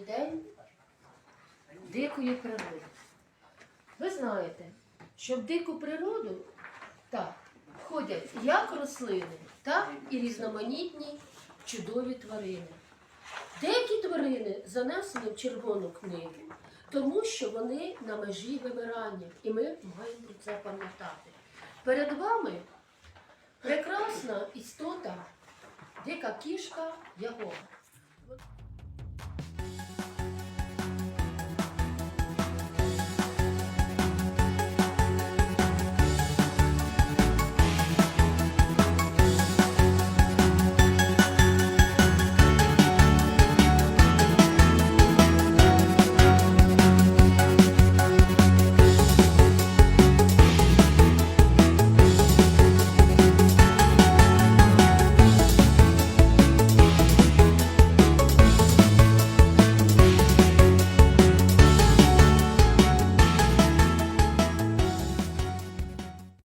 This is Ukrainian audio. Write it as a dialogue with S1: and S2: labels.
S1: День дикої природи. Ви знаєте, що в дику природу так, входять як рослини, так і різноманітні чудові тварини. Деякі тварини занесені в червону книгу, тому що вони на межі вимирання, і ми маємо про це пам'ятати. Перед вами прекрасна істота, дика кішка Ягова.